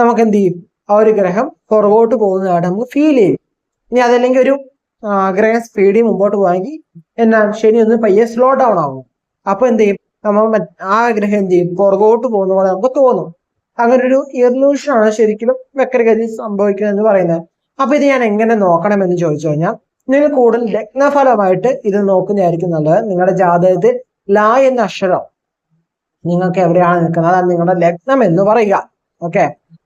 നമുക്ക് എന്ത് ചെയ്യും ആ ഒരു ഗ്രഹം പുറകോട്ട് പോകുന്നതായിട്ട് നമുക്ക് ഫീൽ ചെയ്യും. ഇനി അതല്ലെങ്കിൽ ഒരു ഗ്രഹ സ്പീഡിൽ മുമ്പോട്ട് പോകാമെങ്കിൽ എന്നാ ശനി ഒന്ന് പയ്യെ സ്ലോ ഡൗൺ ആവും. അപ്പൊ എന്ത് ചെയ്യും നമ്മൾ ആ ഗ്രഹം എന്ത് ചെയ്യും പുറകോട്ട് പോകുന്ന പോലെ നമുക്ക് തോന്നും. അങ്ങനെ ഒരു ഇർലൂഷൻ ആണ് ശരിക്കും വക്രഗതി സംഭവിക്കുന്നത് എന്ന് പറയുന്നത്. അപ്പൊ ഇത് ഞാൻ എങ്ങനെ നോക്കണം എന്ന് ചോദിച്ചു കഴിഞ്ഞാൽ നിങ്ങൾ കൂടുതൽ ലഗ്നഫലമായിട്ട് ഇത് നോക്കുന്നതായിരിക്കും നല്ലത്. നിങ്ങളുടെ ജാതകത്തിൽ ലാ എന്ന അക്ഷരം നിങ്ങൾക്ക് എവിടെയാണ് നിൽക്കുന്നത്? അതാണ് നിങ്ങളുടെ ലഗ്നം എന്ന് പറയുക. ഓക്കെ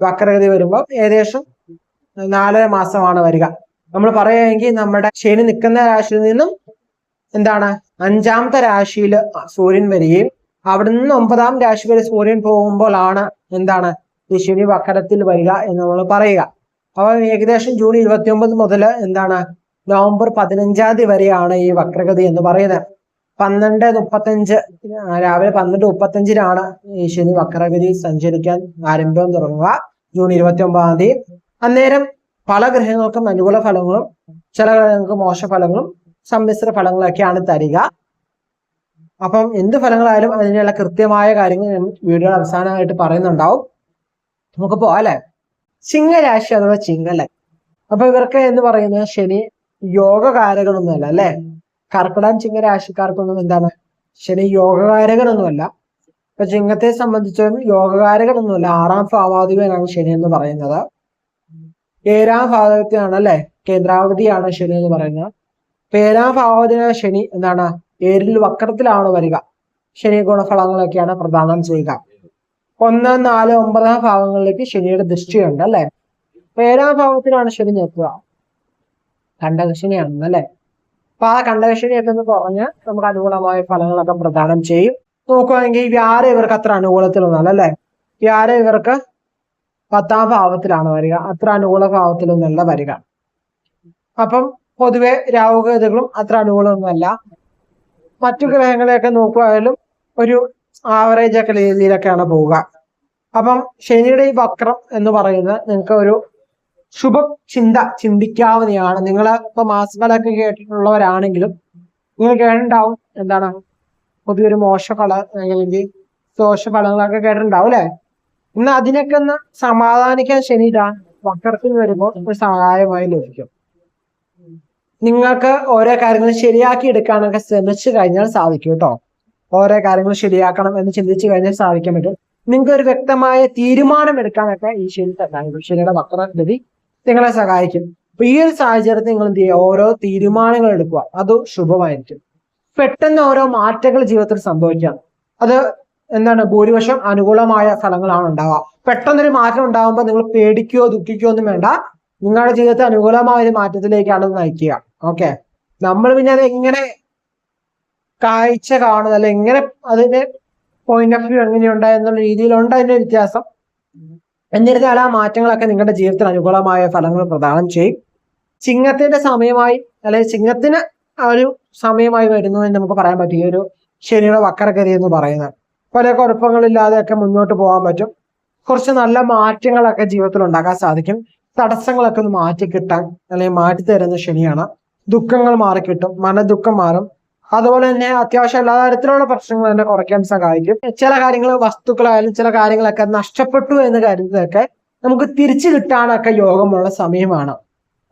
വക്രഗതി വരുമ്പോൾ ഏകദേശം നാലര മാസമാണ് വരിക. നമ്മൾ പറയുകയെങ്കിൽ നമ്മുടെ ശനി നിൽക്കുന്ന രാശിയിൽ നിന്നും എന്താണ്? അഞ്ചാമത്തെ രാശിയിൽ സൂര്യൻ വരികയും അവിടെ നിന്ന് ഒമ്പതാം രാശി വരെ സൂര്യൻ പോകുമ്പോഴാണ് എന്താണ്? ഈ ശനി വക്രത്തിൽ വരിക എന്ന് നമ്മൾ പറയുക. അപ്പൊ ഏകദേശം ജൂൺ ഇരുപത്തി ഒമ്പത് മുതൽ എന്താണ്? നവംബർ പതിനഞ്ചാം തീയതി വരെയാണ് ഈ വക്രഗതി എന്ന് പറയുന്നത്. പന്ത്രണ്ട് മുപ്പത്തഞ്ച് രാവിലെ പന്ത്രണ്ട് മുപ്പത്തഞ്ചിനാണ് ശനി വക്രഗതി സഞ്ചരിക്കാൻ ആരംഭം തുടങ്ങുക. ജൂൺ ഇരുപത്തി ഒമ്പതാം തീയതി. അന്നേരം പല ഗ്രഹങ്ങൾക്കും അനുകൂല ഫലങ്ങളും ചില ഗ്രഹങ്ങൾക്ക് മോശ ഫലങ്ങളും സമ്മിശ്ര ഫലങ്ങളൊക്കെയാണ് തരിക. അപ്പം എന്ത് ഫലങ്ങളായാലും അതിനുള്ള കൃത്യമായ കാര്യങ്ങൾ വീഡിയോ അവസാനമായിട്ട് പറയുന്നുണ്ടാവും. നമുക്ക് അല്ലെ? ചിങ്ങരാശി അഥവാ ചിങ്ങല്ലേ അപ്പൊ ഇവർക്ക് എന്ന് പറയുന്നത് ശനി യോഗകാരകളൊന്നുമല്ല അല്ലെ? കർക്കിടകം ചിങ്ങരാശിക്കാർക്കൊന്നും എന്താണ്? ശനി യോഗകാരകനൊന്നുമല്ല. ഇപ്പൊ ചിങ്ങത്തെ സംബന്ധിച്ചും യോഗകാരകനൊന്നുമല്ല. ആറാം ഭാവാധിപനാണ് ശനി എന്ന് പറയുന്നത്. ഏഴാം ഭാവത്തിനാണ് അല്ലെ? കേന്ദ്രാവധിയാണ് ശനി എന്ന് പറയുന്നത്. ഏഴാം ഭാവത്തിന് ശനി എന്താണ്? ഏരിൽ വക്രത്തിലാണ് വരിക. ശനി ഗുണഫലങ്ങളൊക്കെയാണ് പ്രദാനം ചെയ്യുക. ഒന്ന് നാല് ഒമ്പതാം ഭാവങ്ങളിലേക്ക് ശനിയുടെ ദൃഷ്ടിയുണ്ട് അല്ലെ? ഭാവത്തിനാണ് ശനി നിൽക്കുക. കണ്ടകശനിയാണെന്ന് അല്ലെ? അപ്പൊ ആ കണ്ടകശനിയൊക്കെ ഒന്ന് കുറഞ്ഞ് നമുക്ക് അനുകൂലമായ ഫലങ്ങളൊക്കെ പ്രദാനം ചെയ്യും. നോക്കുകയാണെങ്കിൽ വ്യാര ഇവർക്ക് അത്ര അനുകൂലത്തിലൊന്നല്ല അല്ലെ വ്യാര ഇവർക്ക് പത്താം ഭാവത്തിലാണ് വരിക. അത്ര അനുകൂല ഭാവത്തിലൊന്നല്ല വരിക. അപ്പം പൊതുവെ രാഹുഗതകളും അത്ര അനുകൂലമൊന്നുമല്ല. മറ്റു ഗ്രഹങ്ങളെയൊക്കെ നോക്കുകയായാലും ഒരു ആവറേജ് ഒക്കെ രീതിയിലൊക്കെയാണ് പോവുക. അപ്പം ശനിയുടെ ഈ വക്രം എന്ന് പറയുന്നത് നിങ്ങൾക്ക് ഒരു ശുഭ ചിന്ത ചിന്തിക്കാവുന്നതാണ് നിങ്ങൾ ഇപ്പൊ മാസഫലമൊക്കെ കേട്ടിട്ടുള്ളവരാണെങ്കിലും നിങ്ങൾ കേട്ടിട്ടുണ്ടാവും. എന്താണ്? പൊതുവൊരു മോശ ഫല അല്ലെങ്കിൽ ദോഷ ഫലങ്ങളൊക്കെ കേട്ടിട്ടുണ്ടാവും അല്ലെ? ഇന്ന് അതിനൊക്കെ ഒന്ന് സമാധാനിക്കാൻ ശനിയിടാൻ വക്രത്തിൽ വരുമ്പോൾ ഒരു സഹായമായി ലഭിക്കും. നിങ്ങൾക്ക് ഓരോ കാര്യങ്ങൾ ശരിയാക്കി എടുക്കാനൊക്കെ ശ്രമിച്ചു കഴിഞ്ഞാൽ സാധിക്കും കേട്ടോ. ഓരോ കാര്യങ്ങൾ ശരിയാക്കണം എന്ന് ചിന്തിച്ചു കഴിഞ്ഞാൽ സാധിക്കാൻ പറ്റും. നിങ്ങൾക്ക് ഒരു വ്യക്തമായ തീരുമാനം എടുക്കാനൊക്കെ ഈ ശരി തന്നെ ശരിയുടെ വക്രഗതി നിങ്ങളെ സഹായിക്കും. അപ്പൊ ഈ ഒരു സാഹചര്യത്തിൽ നിങ്ങൾ എന്ത് ചെയ്യുക? ഓരോ തീരുമാനങ്ങൾ എടുക്കുക. അത് ശുഭമായിരിക്കും. പെട്ടെന്ന് ഓരോ മാറ്റങ്ങൾ ജീവിതത്തിൽ സംഭവിക്കാം. അത് എന്താണ്? ഭൂരിപക്ഷം അനുകൂലമായ ഫലങ്ങളാണ് ഉണ്ടാവുക. പെട്ടെന്നൊരു മാറ്റം ഉണ്ടാകുമ്പോൾ നിങ്ങൾ പേടിക്കുകയോ ദുഃഖിക്കുകയോ ഒന്നും വേണ്ട. നിങ്ങളുടെ ജീവിതത്തെ അനുകൂലമായ ഒരു മാറ്റത്തിലേക്കാണ് നയിക്കുക. ഓക്കെ? നമ്മൾ പിന്നെ അത് എങ്ങനെ കാഴ്ച കാണുന്നത് അല്ലെ എങ്ങനെ അതിന്റെ പോയിന്റ് ഓഫ് വ്യൂ എങ്ങനെയുണ്ട് എന്നുള്ള രീതിയിലുണ്ട് അതിന്റെ വ്യത്യാസം. എന്നിരുന്നാൽ ആ മാറ്റങ്ങളൊക്കെ നിങ്ങളുടെ ജീവിതത്തിൽ അനുകൂലമായ ഫലങ്ങൾ പ്രദാനം ചെയ്യും. ചിങ്ങത്തിന്റെ സമയമായി അല്ലെങ്കിൽ ചിങ്ങത്തിന് ഒരു സമയമായി വരുന്നു എന്ന് നമുക്ക് പറയാൻ പറ്റും. ഈ ഒരു ശനിയുടെ വക്രഗതി എന്ന് പറയുന്നത്. പല കുഴപ്പങ്ങളില്ലാതെയൊക്കെ മുന്നോട്ട് പോകാൻ പറ്റും. കുറച്ച് നല്ല മാറ്റങ്ങളൊക്കെ ജീവിതത്തിൽ ഉണ്ടാക്കാൻ സാധിക്കും. തടസ്സങ്ങളൊക്കെ ഒന്ന് മാറ്റി കിട്ടാൻ അല്ലെങ്കിൽ മാറ്റി തരുന്ന ശനിയാണ്. ദുഃഖങ്ങൾ മാറിക്കിട്ടും. മനദുഃഖം മാറും. അതുപോലെ തന്നെ അത്യാവശ്യം എല്ലാ തരത്തിലുള്ള പ്രശ്നങ്ങൾ തന്നെ കുറയ്ക്കാൻ സഹായിക്കും. ചില കാര്യങ്ങൾ വസ്തുക്കളായാലും ചില കാര്യങ്ങളൊക്കെ നഷ്ടപ്പെട്ടു എന്ന് കരുതൊക്കെ നമുക്ക് തിരിച്ചു കിട്ടാനൊക്കെ യോഗമുള്ള സമയമാണ്.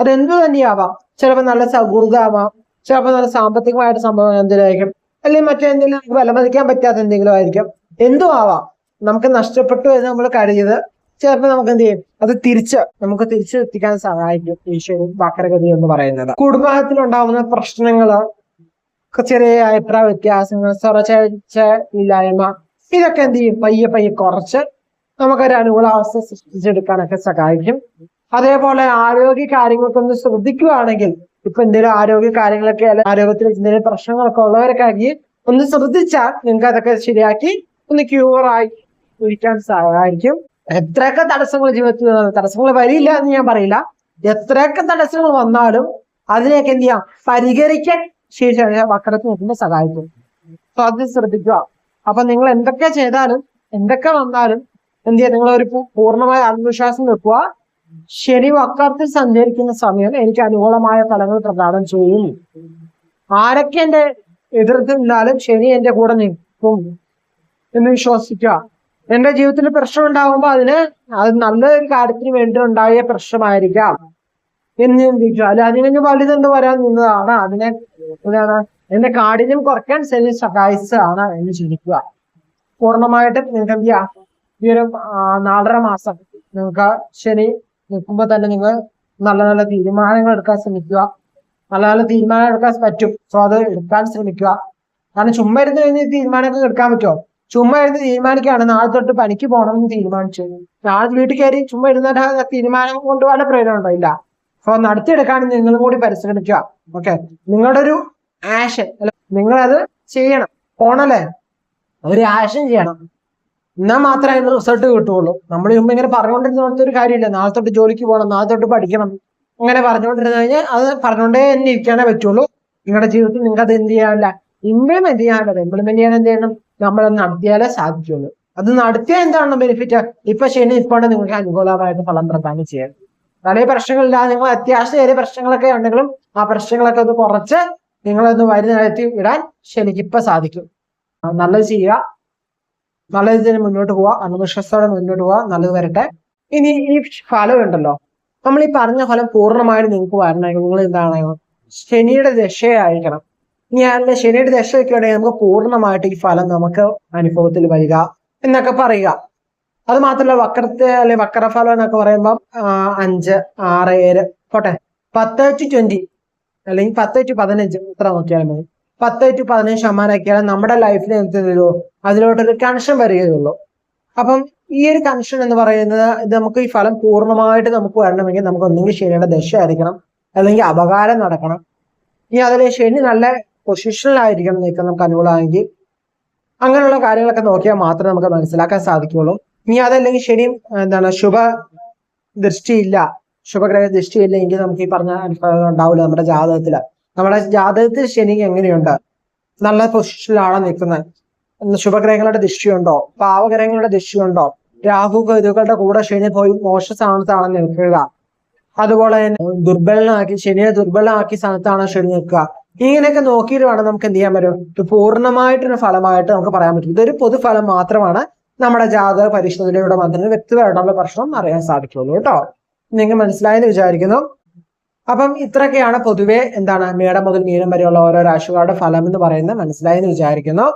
അതെന്തു തന്നെയാവാം. ചിലപ്പോൾ നല്ല സൗഹൃദമാവാം. ചിലപ്പോൾ നല്ല സാമ്പത്തികമായിട്ട് സംഭവം എന്തെങ്കിലും അല്ലെങ്കിൽ മറ്റെന്തെങ്കിലും നമുക്ക് വിലമതിക്കാൻ പറ്റാത്ത എന്തെങ്കിലും ആയിരിക്കും. എന്തു ആവാം. നമുക്ക് നഷ്ടപ്പെട്ടു എന്ന് നമ്മൾ കരുതിയത് ചിലപ്പോൾ നമുക്ക് എന്ത് ചെയ്യും? അത് തിരിച്ച് നമുക്ക് തിരിച്ചു എത്തിക്കാൻ സഹായിക്കും. ഈശ്വരൻ വക്രഗതി എന്ന് പറയുന്നത്. കുടുംബത്തിലുണ്ടാവുന്ന പ്രശ്നങ്ങൾ ചെറിയ അഭിപ്രായ വ്യത്യാസങ്ങൾ സ്വരചേച്ച ഇല്ലായ്മ ഇതൊക്കെ എന്ത് ചെയ്യും? പയ്യെ പയ്യെ കുറച്ച് നമുക്കൊരു അനുകൂലാവസ്ഥ സൃഷ്ടിച്ചെടുക്കാനൊക്കെ സഹായിക്കും. അതേപോലെ ആരോഗ്യ കാര്യങ്ങൾക്കൊന്ന് ശ്രദ്ധിക്കുകയാണെങ്കിൽ ഇപ്പൊ എന്തെങ്കിലും ആരോഗ്യ കാര്യങ്ങളൊക്കെ ആരോഗ്യത്തിൽ എന്തെങ്കിലും പ്രശ്നങ്ങളൊക്കെ ഉള്ളവരൊക്കെ ഒന്ന് ശ്രദ്ധിച്ചാൽ നിങ്ങൾക്ക് അതൊക്കെ ശരിയാക്കി ഒന്ന് ക്യൂറായി ഇരിക്കാൻ സഹായിക്കും. എത്രയൊക്കെ തടസ്സങ്ങൾ ജീവിതത്തിൽ തടസ്സങ്ങൾ വരില്ല എന്ന് ഞാൻ പറയില്ല. എത്രയൊക്കെ തടസ്സങ്ങൾ വന്നാലും അതിനെയൊക്കെ എന്ത് ചെയ്യാം? പരിഹരിക്കാൻ ശേഷം വക്രത്തിന് നിൽക്കുമ്പോൾ സഹായിക്കും. അപ്പൊ അത് ശ്രദ്ധിക്കുക. അപ്പൊ നിങ്ങൾ എന്തൊക്കെ ചെയ്താലും എന്തൊക്കെ വന്നാലും എന്ത് ചെയ്യാ നിങ്ങൾ ഒരു പൂർണമായ ആത്മവിശ്വാസം വെക്കുക. ശരി വക്രത്തിൽ സഞ്ചരിക്കുന്ന സമയം എനിക്ക് അനുകൂലമായ ഫലങ്ങൾ പ്രദാനം ചെയ്യും. ആരൊക്കെ എന്റെ എതിർത്ത് നിന്നാലും ശനി എന്റെ കൂടെ നിൽക്കും എന്ന് വിശ്വസിക്കുക. എന്റെ ജീവിതത്തിൽ പ്രശ്നം ഉണ്ടാകുമ്പോൾ അതിന് അത് നല്ലൊരു കാര്യത്തിന് വേണ്ടി ഉണ്ടായ പ്രശ്നമായിരിക്കാം എന്ന് ചിന്തിക്കുക. അല്ല അതിന് വലുതെന്ന് വരാൻ നിന്നതാണ്. അതിനെ എന്താണ് എന്റെ കാഠിന്യം കുറയ്ക്കാൻ ശനി സഹായിച്ചതാണ് എന്ന് ചിന്തിക്കുക. പൂർണമായിട്ടും നിങ്ങൾക്ക് എന്ത് ചെയ്യാം? ഈ ഒരു നാലര മാസം നിങ്ങൾക്ക് ശനി നിൽക്കുമ്പോൾ തന്നെ നിങ്ങൾ നല്ല നല്ല തീരുമാനങ്ങൾ എടുക്കാൻ ശ്രമിക്കുക. നല്ല നല്ല തീരുമാനം എടുക്കാൻ പറ്റും. സോ അത് എടുക്കാൻ ശ്രമിക്കുക. കാരണം ചുമ്മാ ഇരുന്ന് കഴിഞ്ഞ് തീരുമാനമൊക്കെ എടുക്കാൻ പറ്റുമോ? ചുമ്മാ ഇരുന്ന് തീരുമാനിക്കുകയാണ്. നാളെ തൊട്ട് പണിക്ക് പോകണമെന്ന് തീരുമാനിച്ചു. നാളെ വീട്ടിൽ കയറി ചുമ്മാ ഇരുന്നിട്ട് ആ തീരുമാനം കൊണ്ട് പ്രയോജനം ഉണ്ടോ? സോ നടത്തിയെടുക്കാൻ നിങ്ങളും കൂടി പരിശ്രമിക്കുക. ഓക്കെ നിങ്ങളുടെ ഒരു ആഷൻ അല്ല നിങ്ങളത് ചെയ്യണം. പോണല്ലേ? ഒരു ആഷൻ ചെയ്യണം. എന്നാൽ മാത്രമേ അതിന് റിസൾട്ട് കിട്ടുള്ളൂ നമ്മൾ മുമ്പ് ഇങ്ങനെ പറഞ്ഞുകൊണ്ടിരുന്ന ഒരു കാര്യമില്ല. നാളെ തൊട്ട് ജോലിക്ക് പോകണം നാളെ തൊട്ട് പഠിക്കണം. അങ്ങനെ പറഞ്ഞുകൊണ്ടിരുന്നു കഴിഞ്ഞാൽ അത് പറഞ്ഞുകൊണ്ടേ തന്നെ ഇരിക്കാനേ പറ്റുള്ളൂ. നിങ്ങളുടെ ജീവിതത്തിൽ നിങ്ങൾക്ക് അത് എന്ത് ചെയ്യാനില്ല. ഇംപ്ലിമെന്റ് ചെയ്യാനുള്ളത് ഇംപ്ലിമെന്റ് ചെയ്യാൻ എന്ത് ചെയ്യണം? നമ്മൾ നടത്തിയാലേ സാധിക്കുള്ളൂ അത് നടത്തിയാൽ എന്താണ് ബെനിഫിറ്റ് ഇപ്പൊ ശനി ഇപ്പോൾ നിങ്ങൾക്ക് അനുകൂലമായിട്ട് ഫലം പ്രദാനം ചെയ്യാൻ വലിയ പ്രശ്നങ്ങളില്ലാതെ നിങ്ങൾ അത്യാവശ്യം ചെറിയ പ്രശ്നങ്ങളൊക്കെ ഉണ്ടെങ്കിലും ആ പ്രശ്നങ്ങളൊക്കെ ഒന്ന് കുറച്ച് നിങ്ങളൊന്ന് വരുന്ന നിരത്തി വിടാൻ ശനിക്ക് ഇപ്പൊ സാധിക്കും നല്ലത് ചെയ്യുക. നല്ല രീതിയിൽ മുന്നോട്ട് പോവുക. അന്ധവിശ്വാസത്തോടെ മുന്നോട്ട് പോവുക. നല്ലത് വരട്ടെ. ഇനി ഈ ഫലം ഉണ്ടല്ലോ. നമ്മൾ ഈ പറഞ്ഞ ഫലം പൂർണമായിട്ട് നിങ്ങൾക്ക് വരണമെങ്കിൽ നിങ്ങൾ എന്താണ്? ശനിയുടെ ദശയായിരിക്കണം. ഇനി അല്ല ശനിയുടെ ദശയൊക്കെ ഉണ്ടെങ്കിൽ നമുക്ക് പൂർണമായിട്ട് ഈ ഫലം നമുക്ക് അനുഭവത്തിൽ വരിക എന്നൊക്കെ പറയുക. അത് മാത്രമല്ല വക്രത്തെ അല്ലെ വക്രഫലം എന്നൊക്കെ പറയുമ്പോൾ അഞ്ച് ആറ് ഏഴ് പോട്ടെ. പത്ത് ടു ട്വന്റി അല്ലെങ്കിൽ പത്ത് ടു പതിനഞ്ച് ഇത്ര നോക്കിയാലും മതി. പത്ത് ടു പതിനഞ്ച് ശതമാനമൊക്കെയാണ് നമ്മുടെ ലൈഫിൽ എന്ത് തരുമോ അതിലോട്ടൊരു കണക്ഷൻ വരികയുള്ളൂ അപ്പം ഈ ഒരു കണക്ഷൻ എന്ന് പറയുന്നത് ഇത് നമുക്ക് ഈ ഫലം പൂർണമായിട്ട് നമുക്ക് വരണമെങ്കിൽ നമുക്ക് ഒന്നെങ്കിൽ ശനിയുടെ ദശ ആയിരിക്കണം അല്ലെങ്കിൽ അപകാരം നടക്കണം. ഇനി അതിൽ ശനി നല്ല പൊസിഷനിലായിരിക്കണം നിൽക്കാൻ നമുക്ക് അനുകൂലമാണെങ്കിൽ അങ്ങനെയുള്ള കാര്യങ്ങളൊക്കെ നോക്കിയാൽ മാത്രമേ നമുക്ക് മനസ്സിലാക്കാൻ സാധിക്കുകയുള്ളൂ. ഇനി അതല്ലെങ്കിൽ ശരിയും എന്താണ് ശുഭ ദൃഷ്ടിയില്ല. ശുഭഗ്രഹ ദൃഷ്ടിയില്ല എങ്കിൽ നമുക്ക് ഈ പറഞ്ഞ അനുഭവങ്ങൾ ഉണ്ടാവില്ല നമ്മുടെ ജാതകത്തിൽ. നമ്മുടെ ജാതകത്തിൽ ശനി എങ്ങനെയുണ്ട്? നല്ല പൊസിഷനിലാണോ നിൽക്കുന്നത്? ശുഭഗ്രഹങ്ങളുടെ ദൃഷ്ടിയുണ്ടോ? പാവഗ്രഹങ്ങളുടെ ദൃഷ്ടിയുണ്ടോ? രാഹു കേതുക്കളുടെ കൂടെ ശനി പോയി മോശ സ്ഥാനത്താണ് നിൽക്കുക. അതുപോലെ തന്നെ ദുർബലനാക്കി ശനിയെ ദുർബലമാക്കിയ സ്ഥാനത്താണ് ശനി നിൽക്കുക. ഇങ്ങനെയൊക്കെ നോക്കിയിട്ട് വേണം നമുക്ക് എന്ത് ചെയ്യാൻ പറ്റും? പൂർണമായിട്ടൊരു ഫലമായിട്ട് നമുക്ക് പറയാൻ പറ്റും. ഇതൊരു പൊതുഫലം മാത്രമാണ് നമ്മുടെ ജാതക പരിശോധനയുടെ മന്ത്രിന് വ്യക്തിപരമായിട്ടുള്ള പ്രശ്നം അറിയാൻ സാധിക്കുള്ളൂ കേട്ടോ. നിങ്ങൾ മനസ്സിലായെന്ന് വിചാരിക്കുന്നു. അപ്പം ഇത്രയൊക്കെയാണ് പൊതുവെ എന്താണ് മേടം മുതൽ മീനം വരെയുള്ള ഓരോ രാശികളുടെ ഫലം എന്ന് പറയുന്നത് മനസ്സിലായെന്ന് വിചാരിക്കുന്നു.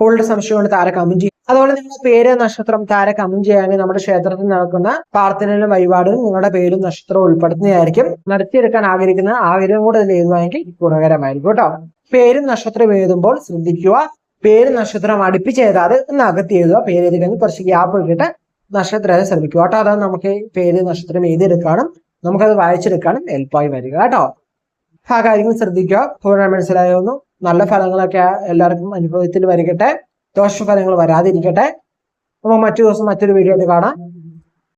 കൂടുതൽ സംശയമുണ്ട് താര കമന്റ് ചെയ്യും അതുപോലെ നിങ്ങളുടെ പേര് നക്ഷത്രം താര കമന്റ് ചെയ്യാനും നമ്മുടെ ക്ഷേത്രത്തിൽ നടക്കുന്ന പ്രാർത്ഥനയിലും വഴിപാടും നിങ്ങളുടെ പേരും നക്ഷത്രവും ഉൾപ്പെടുത്തുന്നതായിരിക്കും. നടത്തിയെടുക്കാൻ ആഗ്രഹിക്കുന്ന ആഗ്രഹം കൂടെ ചെയ്യുന്നതെങ്കിൽ ഗുണകരമായിരിക്കും കേട്ടോ. പേരും നക്ഷത്രം എഴുതുമ്പോൾ ശ്രദ്ധിക്കുക. പേര് നക്ഷത്രം അടുപ്പിച്ച് എഴുതാതെ ഒന്ന് അകത്ത് എഴുതുക. പേര് എഴുതി കഴിഞ്ഞ് കുറച്ച് ഗ്യാപ്പ് ഇട്ടിട്ട് നക്ഷത്രം എഴുതാൻ ശ്രമിക്കുക കേട്ടോ. അതാണ് നമുക്ക് പേര് നക്ഷത്രം എഴുതിയെടുക്കാനും നമുക്കത് വായിച്ചെടുക്കാനും എളുപ്പമായി വരിക കേട്ടോ. ആ കാര്യങ്ങൾ ശ്രദ്ധിക്കുക. പൂർണ മനസ്സിലായോന്നു. നല്ല ഫലങ്ങളൊക്കെ എല്ലാവർക്കും അനുഭവത്തിൽ വരികട്ടെ. ദോഷഫലങ്ങൾ വരാതിരിക്കട്ടെ. അപ്പോൾ മറ്റു ദിവസം മറ്റൊരു വീഡിയോ ആയിട്ട് കാണാം.